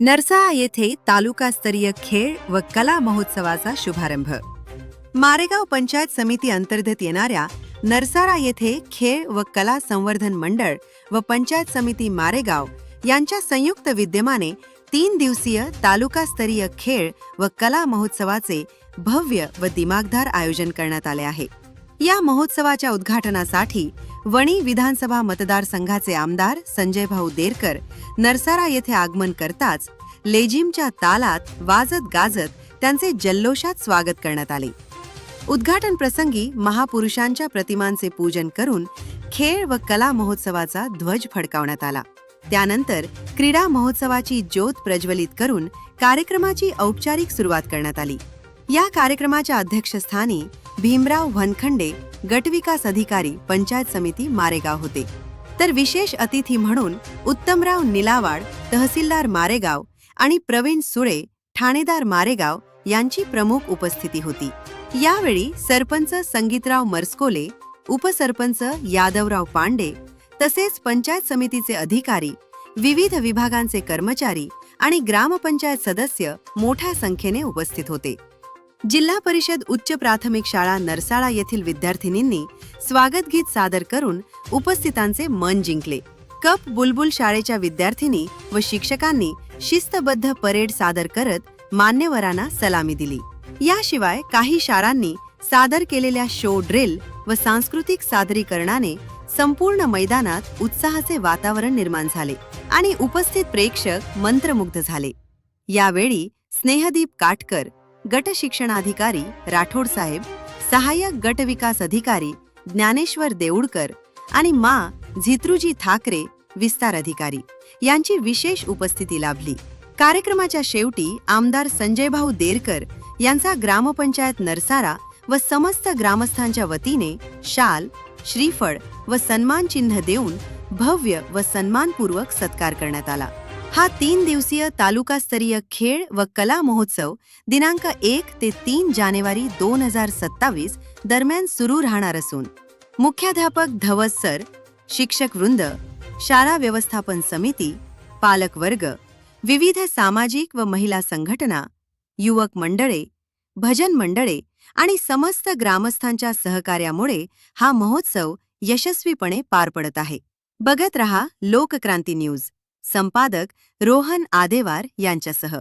नरसाळा येथे तालुकास्तरीय खेळ व कला महोत्सवाचा शुभारंभ. मारेगाव पंचायत समिती अंतर्गत येणाऱ्या नरसाळा येथे खेळ व कला संवर्धन मंडळ व पंचायत समिती मारेगाव यांच्या संयुक्त विद्यमाने तीन दिवसीय तालुकास्तरीय खेळ व कला महोत्सवाचे भव्य व दिमागदार आयोजन करण्यात आले आहे. या महोत्सवाच्या उद्घाटनासाठी वणी विधानसभा मतदारसंघाचे आमदार संजय भाऊ देरकर नरसारा येथे आगमन करताच लेझिमच्या तालात वाजत गाजत त्यांचे जल्लोषात स्वागत करण्यात आले. उद्घाटन प्रसंगी महापुरुषांच्या प्रतिमांचे पूजन करून खेळ व कला महोत्सवाचा ध्वज फडकावण्यात आला. त्यानंतर क्रीडा महोत्सवाची ज्योत प्रज्वलित करून कार्यक्रमाची औपचारिक सुरुवात करण्यात आली. या कार्यक्रमाच्या अध्यक्षस्थानी भीमराव वनखंडे गटविकास अधिकारी पंचायत समिती मारेगाव होते. तर विशेष अतिथी म्हणून उत्तमराव निलावाड तहसीलदार मारेगाव आणि प्रवीण सुळे ठाणेदार मारेगाव यांची प्रमुख उपस्थिती होती. यावेळी सरपंच संगीतराव मरस्कोले उपसरपंच यादवराव पांडे तसेच पंचायत समितीचे अधिकारी विविध विभागांचे कर्मचारी आणि ग्रामपंचायत सदस्य मोठ्या संख्येने उपस्थित होते. जिल्हा परिषद उच्च प्राथमिक शाळा नरसाळा येथील विद्यार्थिनींनी स्वागत गीत सादर करून उपस्थितांचे मन जिंकले. कप बुलबुल शाळेच्या विद्यार्थिनी व शिक्षकांनी शिस्तबद्ध परेड सादर करत मान्यवरांना सलामी दिली. याशिवाय काही शाळांनी सादर केलेल्या शो ड्रिल व सांस्कृतिक सादरीकरणाने संपूर्ण मैदानात उत्साहाचे वातावरण निर्माण झाले आणि उपस्थित प्रेक्षक मंत्रमुग्ध झाले. यावेळी स्नेहदीप काटकर गट शिक्षणाधिकारी राठोड साहेब सहाय्यक गट विकास अधिकारी ज्ञानेश्वर देऊडकर आणि मा झित्रुजी ठाकरे विस्तार अधिकारी यांची विशेष उपस्थिती लाभली. कार्यक्रमाच्या शेवटी आमदार संजयभाऊ देरकर यांचा ग्रामपंचायत नरसारा व समस्त ग्रामस्थांच्या वतीने शाल श्रीफळ व सन्मान चिन्ह देऊन भव्य व सन्मानपूर्वक सत्कार करण्यात आला. हा तीन दिवसीय तालुकास्तरीय खेळ व कला महोत्सव दिनांक एक ते तीन जानेवारी दोन हजार सत्तावीस दरम्यान सुरू राहणार असून मुख्याध्यापक धवस सर शिक्षक वृंद शाळा व्यवस्थापन समिती पालक वर्ग विविध सामाजिक व महिला संघटना युवक मंडळे भजन मंडळे आणि समस्त ग्रामस्थांच्या सहकार्यामुळे हा महोत्सव यशस्वीपणे पार पडत आहे. बघत रहा लोकक्रांती न्यूज. संपादक रोहन आदेवार यांच्यासह.